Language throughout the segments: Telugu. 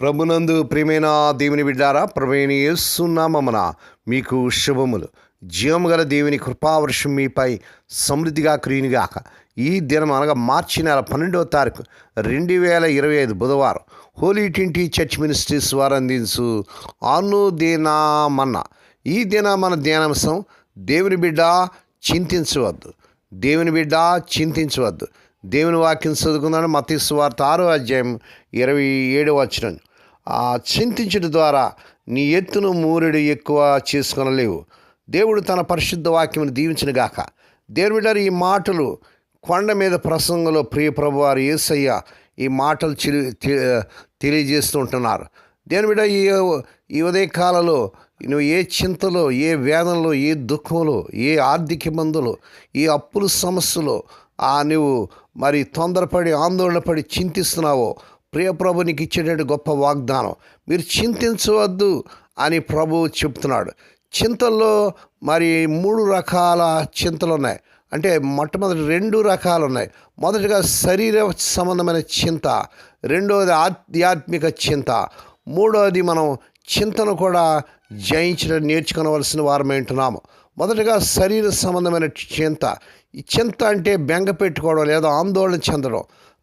ప్రభునందు ప్రియమైన దేవుని బిడ్డారా ప్రవేణి యేసునామమున మీకు శుభములు. జీవము గల దేవుని కృపావర్షం మీపై సమృద్ధిగా క్రీనిగాక ఈ దినం అనగా మార్చి నెల పన్నెండవ తారీఖు రెండు వేల ఇరవై ఐదు బుధవారం హోలీ ట్వంటీ చర్చ్ మినిస్ట్రీస్ వారు అందించు అనుదినామన్న ఈ దిన మన ధ్యానాంశం దేవుని బిడ్డ చింతించవద్దు. దేవుని బిడ్డ చింతించవద్దు. దేవుని వాక్యం చదువుకుందని మతీసు వార్త ఆరో అధ్యాయం ఇరవై ఏడవ వచ్చిన ఆ చింతించడం ద్వారా నీ ఎత్తును మూరెడు ఎక్కువ చేసుకొనలేవు. దేవుడు తన పరిశుద్ధ వాక్యమును దీవించిన గాక. దేవుని ఈ మాటలు కొండ మీద ప్రసంగంలో ప్రియ ప్రభు వారు ఏసయ్య ఈ మాటలు తెలియజేస్తూ ఉంటున్నారు. దేవుని బిడ్డ ఈ ఈ ఉదయకాలలో నువ్వు ఏ చింతలో ఏ వేదనలో ఏ దుఃఖంలో ఏ ఆర్థిక ఇబ్బందులు ఏ అప్పుల సమస్యలో ఆ నువ్వు మరి తొందరపడి ఆందోళనపడి చింతిస్తున్నావో ప్రియ ప్రభు నీకు ఇచ్చేటటువంటి గొప్ప వాగ్దానం. మీరు చింతించవద్దు అని ప్రభువు చెప్తున్నాడు. చింతల్లో మరి మూడు రకాల చింతలు ఉన్నాయి. అంటే మొట్టమొదటి రెండు రకాలు ఉన్నాయి. మొదటిగా శరీర సంబంధమైన చింత రెండవది ఆధ్యాత్మిక చింత మూడవది మనం చింతను కూడా జయించడం నేర్చుకోవలసిన వారమే ఉంటున్నాము మొదటగా శరీర సంబంధమైన చింత. ఈ చింత అంటే బెంగ పెట్టుకోవడం లేదా ఆందోళన చెందడం.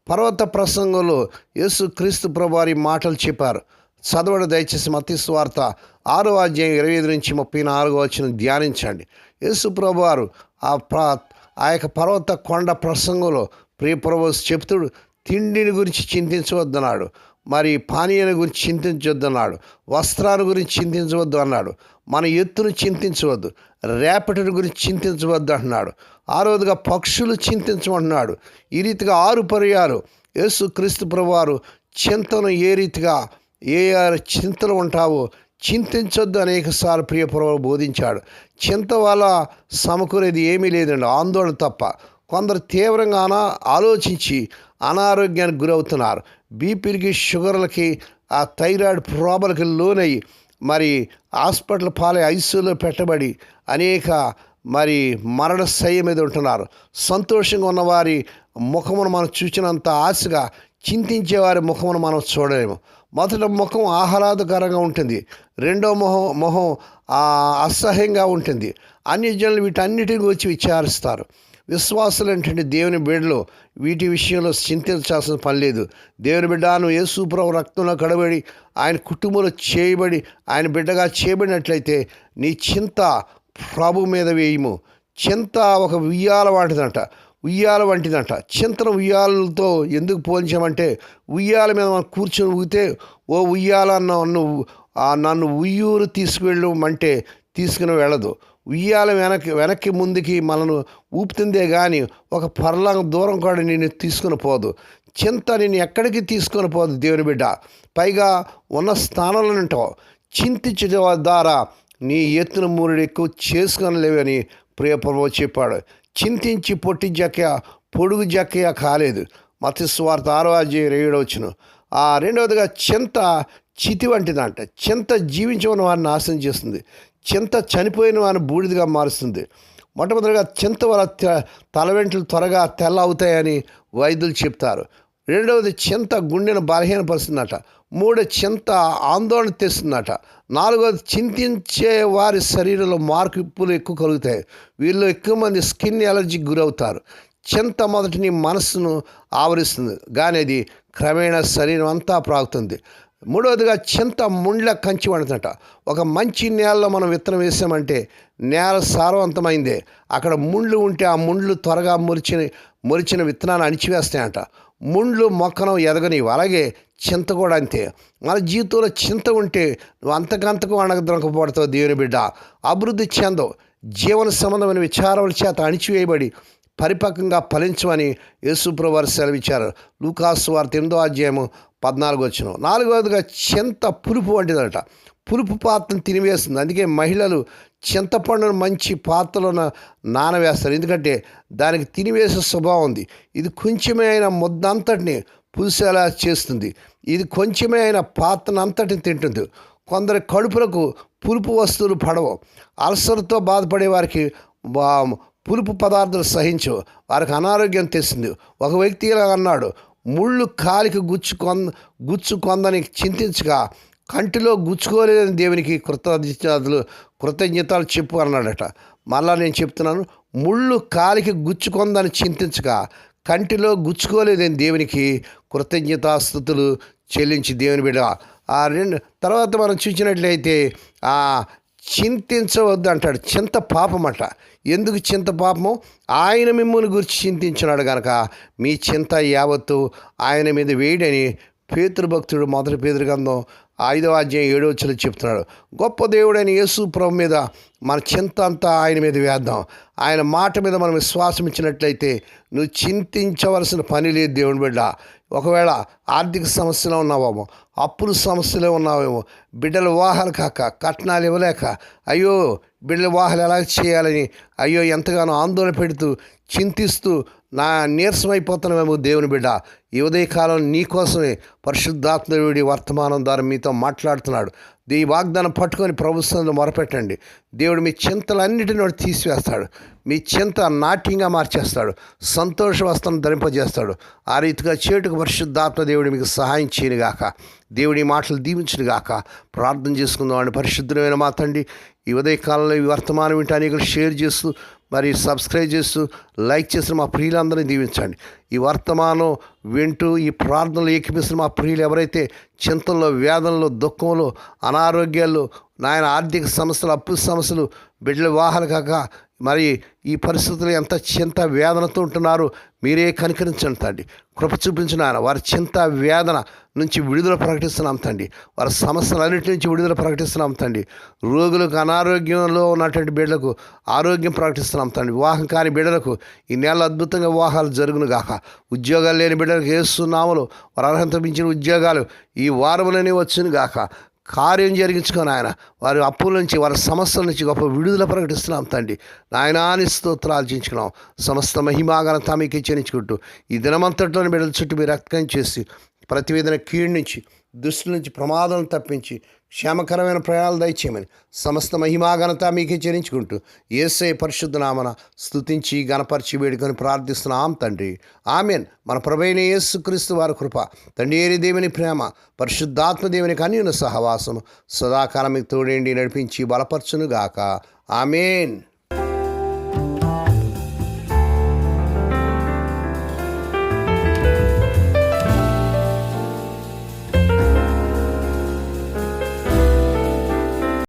పర్వత ప్రసంగంలో యేసు క్రీస్తు ప్రభువారి మాటలు చెప్పారు. చదవడం దయచేసి మత్తి వార్త ఆరో అధ్యాయం ఇరవై ఐదు నుంచి ముప్పై నాలుగో వచ్చిన ధ్యానించండి. యేసు ప్రభువారు ఆ ప్ర ఆ యొక్క పర్వత కొండ ప్రసంగంలో ప్రియ ప్రభు చెప్తుడు తిండిని గురించి చింతించవద్దన్నాడు మరి పానీయాల గురించి చింతించవద్దన్నాడు వస్త్రాల గురించి చింతించవద్దు అన్నాడు మన ఎత్తును చింతించవద్దు రేపటిని గురించి చింతించవద్దు అంటున్నాడు. ఆ రోజుగా పక్షులు చింతించమంటున్నాడు. ఈ రీతిగా ఆరు పర్యాలు యేసు క్రీస్తు ప్రభువారు చింతను ఏ రీతిగా ఏ చింతలు ఉంటావో చింతించొద్దు అనేకసార్లు ప్రియ ప్రభు బోధించాడు. చింత వల్ల సమకూరేది ఏమీ లేదండి ఆందోళన తప్ప. కొందరు తీవ్రంగా అనా ఆలోచించి అనారోగ్యానికి గురవుతున్నారు. బీపీలకి షుగర్లకి ఆ థైరాయిడ్ ప్రాబ్లకి లోనయ్యి మరి హాస్పిటల్ పాలై ఐసీయూలో పెట్టబడి అనేక మరి మరణ శయ్య మీద ఉంటున్నారు. సంతోషంగా ఉన్నవారి ముఖమును మనం చూసినంత ఆశగా చింతించేవారి ముఖమును మనం చూడలేము. మొదట ముఖం ఆహ్లాదకరంగా ఉంటుంది. రెండో మొహం మొహం అసహ్యంగా ఉంటుంది. అన్ని జనులు వీటన్నిటిని గురించి విచారిస్తారు. విశ్వాసులు ఏంటంటే దేవుని బిడ్డలు వీటి విషయంలో చింతించాల్సిన పని లేదు. దేవుని బిడ్డ నువ్వు యేసుప్రభు రక్తంలో కడబడి ఆయన కుటుంబంలో చేయబడి ఆయన బిడ్డగా చేయబడినట్లయితే నీ చింత ప్రభు మీద వేయము. చింత ఒక ఉయ్యాల వాటిదంట. ఉయ్యాల వంటిదంట. చింతన ఉయ్యాలతో ఎందుకు పోల్చామంటే ఉయ్యాల మీద మనం కూర్చొని ఊగితే ఓ ఉయ్యాల నన్ను నన్ను ఉయ్యూరు తీసుకువెళ్ళమంటే తీసుకుని వెళ్ళదు. ఉయ్యాల వెనక్కి వెనక్కి ముందుకి మనను ఊపుతుందే కానీ ఒక పర్లాంగ దూరం కూడా నేను తీసుకుని పోదు. చింత నేను ఎక్కడికి తీసుకొని పోదు దేవుని బిడ్డ. పైగా ఉన్న స్థానంలో ఉంటావు చింతించడం ద్వారా నీ ఎత్తున మూరుడు ఎక్కువ చేసుకొనలేవని ప్రియప్రభు చెప్పాడు. చింతించి పొట్టి జక్కయ పొడుగు జక్కయ కాలేదు. మత స్వార్థ ఆరో అధ్యాయం ఏడో వచ్చును ఆ రెండవదిగా చింత చితి వంటిదంట. చింత జీవించమని వారిని నాశనం చేస్తుంది. చింత చనిపోయిన వారిని బూడిదగా మారుస్తుంది. మొట్టమొదటిగా చింత వల్ల తె- తల వెంట్రులు త్వరగా తెల్ల అవుతాయని వైద్యులు చెప్తారు. రెండవది చింత గుండెను బలహీనపరుస్తుందట. మూడో చింత ఆందోళన తెస్తుందట. నాలుగవది చింతించే వారి శరీరంలో మార్పులు ఎక్కువ కలుగుతాయి. వీళ్ళు ఎక్కువ మంది స్కిన్ ఎలర్జీకి గురవుతారు. చింత మొదటి నీ మనస్సును ఆవరిస్తుంది. కానీ అది క్రమేణా శరీరం అంతా ప్రాగుతుంది. మూడవదిగా చింత ముండ్ల కంచి వండుతుంట ఒక మంచి నేలలో మనం విత్తనం వేసామంటే నేల సారవంతమైందే. అక్కడ ముండ్లు ఉంటే ఆ ముండ్లు త్వరగా మురిచిన మురిచిన విత్తనాన్ని అణిచివేస్తాయంట. ముండ్లు మొక్కను ఎదగనివి. అలాగే చింత కూడా అంతే. మన జీవితంలో చింత ఉంటే నువ్వు అంతకంతకు అణగదొనకపోవడతావు దేవుని బిడ్డ అభివృద్ధి చెందవు. జీవన సంబంధమైన విచారముల చేత అణిచివేయబడి పరిపక్వంగా ఫలించమని యేసుప్రవారు సెలవిచ్చారు. లూకాసు వారి తొమ్మిదో అధ్యాయము పద్నాలుగు వచ్చిన నాలుగవదిగా చింత పులుపు వంటిదట. పులుపు పాత్రను తినివేస్తుంది. అందుకే మహిళలు చింతపండును మంచి పాత్రలో నానవేస్తారు. ఎందుకంటే దానికి తినివేసే స్వభావం ఉంది. ఇది కొంచెమే అయిన ముద్దంతటిని పులిసేలా చేస్తుంది. ఇది కొంచెమే అయిన పాత్రను అంతటిని తింటుంది. కొందరి కడుపులకు పులుపు వస్తువులు పడవు. అల్సర్తో బాధపడే వారికి బా- పులుపు పదార్థాలు సహించు. వారికి అనారోగ్యం తెస్తుంది. ఒక వ్యక్తి ఇలా అన్నాడు ముళ్ళు కాలికి గుచ్చు కొంద గుచ్చు కొందని చింతించగా కంటిలో గుచ్చుకోలేని దేవునికి కృతజ్ఞతలు కృతజ్ఞతలు చెప్పు అన్నాడట. మళ్ళా నేను చెప్తున్నాను ముళ్ళు కాలికి గుచ్చుకొందని చింతించగా కంటిలో గుచ్చుకోలేదని దేవునికి కృతజ్ఞతాస్థుతులు చెల్లించి దేవుని బిడ్డ ఆ రెండు తర్వాత మనం చూసినట్లయితే ఆ చింతించవద్దు అంటాడు. చింత అంట ఎందుకు చింత పాపము? ఆయన మిమ్మల్ని గురించి చింతించినాడు కనుక మీ చింత యావత్తు ఆయన మీద వేయడని పేతృభక్తుడు మొదటి పేదరికందం ఐదవ అధ్యాయం ఏడవ వచ్చి చెప్తున్నాడు. గొప్ప దేవుడైన యేసు ప్రభు మీద మన చింత అంతా ఆయన మీద వేద్దాం. ఆయన మాట మీద మనం విశ్వాసం ఇచ్చినట్లయితే నువ్వు చింతించవలసిన పని లేదు దేవుని బిడ్డ. ఒకవేళ ఆర్థిక సమస్యలో ఉన్నావేమో అప్పుల సమస్యలో ఉన్నావేమో బిడ్డల వివాహాలు కాక కట్నాలు ఇవ్వలేక అయ్యో బిడ్డల వివాహాలు ఎలా చేయాలని అయ్యో ఎంతగానో ఆందోళన పెడుతూ చింతిస్తూ నా నీరసమైపోతున్నామేమో దేవుని బిడ్డ. ఈ ఉదయకాలం నీకోసమే పరిశుద్ధాత్మడి వర్తమానం ద్వారా మీతో మాట్లాడుతున్నాడు. ఈ వాగ్దానం పట్టుకొని ప్రభుత్వంలో మొరపెట్టండి. దేవుడు మీ చింతలన్నిటిని వాడు తీసివేస్తాడు. మీ చింత నాట్యంగా మార్చేస్తాడు. సంతోష వస్త్రం ధరింపజేస్తాడు. ఆ రీతిగా చేటుకు పరిశుద్ధాత్మ దేవుడు మీకు సహాయం చేయనుగాక. దేవుడి మాటలు దీవించునుగాక ప్రార్థన చేసుకుందాం అండి. పరిశుద్ధమైన మా తండ్రి ఈ ఉదయకాలంలో ఈ వర్తమానం వింటే అనేకలు షేర్ చేస్తూ మరి సబ్స్క్రైబ్ చేస్తూ లైక్ చేసిన మా ప్రియులందరినీ దీవించండి. ఈ వర్తమానం వింటూ ఈ ప్రార్థనలు ఏకిపిస్తున్న మా ప్రియులు ఎవరైతే చింతల్లో వేదనలో దుఃఖంలో అనారోగ్యాలు నాయన ఆర్థిక సమస్యలు అప్పు సమస్యలు బిడ్డల వాహన కాక మరి ఈ పరిస్థితులు ఎంత చింత వేదనతో ఉంటున్నారు మీరే కనికరించండి తండ్రి. కృప చూపించిన ఆయన వారి చింత వేదన నుంచి విడుదల ప్రకటిస్తున్నాం తండి వారి సమస్యలన్నిటి నుంచి విడుదల ప్రకటిస్తున్నాం తండి రోగులకు అనారోగ్యంలో ఉన్నటువంటి బిడ్డలకు ఆరోగ్యం ప్రకటిస్తున్నాం తండ్రి. వివాహం కాని బిడ్డలకు ఈ నెల అద్భుతంగా వివాహాలు జరుగును గాక. ఉద్యోగాలు లేని బిడ్డలకు వేస్తున్నాములు వారు అర్హత మించిన ఉద్యోగాలు ఈ వారములనే వచ్చును గాక. కార్యం జరిగించుకొని ఆయన వారి అప్పుల నుంచి వారి సమస్యల నుంచి గొప్ప విడుదల ప్రకటిస్తున్నాం తండ్రి. నాయనాని స్తోత్రాలు చించుకున్నాం సమస్త మహిమాగన మీకు చేయించుకుంటూ ఈ దినమంతట్లోని బిడ్డల చుట్టూ మీరు రక్తం చేసి ప్రతివేదన కీడు నుంచి దుష్టుల నుంచి ప్రమాదం తప్పించి క్షేమకరమైన ప్రయాణాలు దయచేయమని సమస్త మహిమాఘనత మీకే చెల్లించుకుంటూ ఏసే పరిశుద్ధనామన స్థుతించి గణపరిచి వేడుకొని ప్రార్థిస్తున్నాం తండ్రి. ఆమెన్. మన ప్రభైన యేసుక్రీస్తు వారి కృప తండ్రి ఏరి దేవుని ప్రేమ పరిశుద్ధాత్మ దేవుని అన్యున సహవాసము సదాకాలం తోడేండి నడిపించి బలపరచునుగాక. ఆమెన్.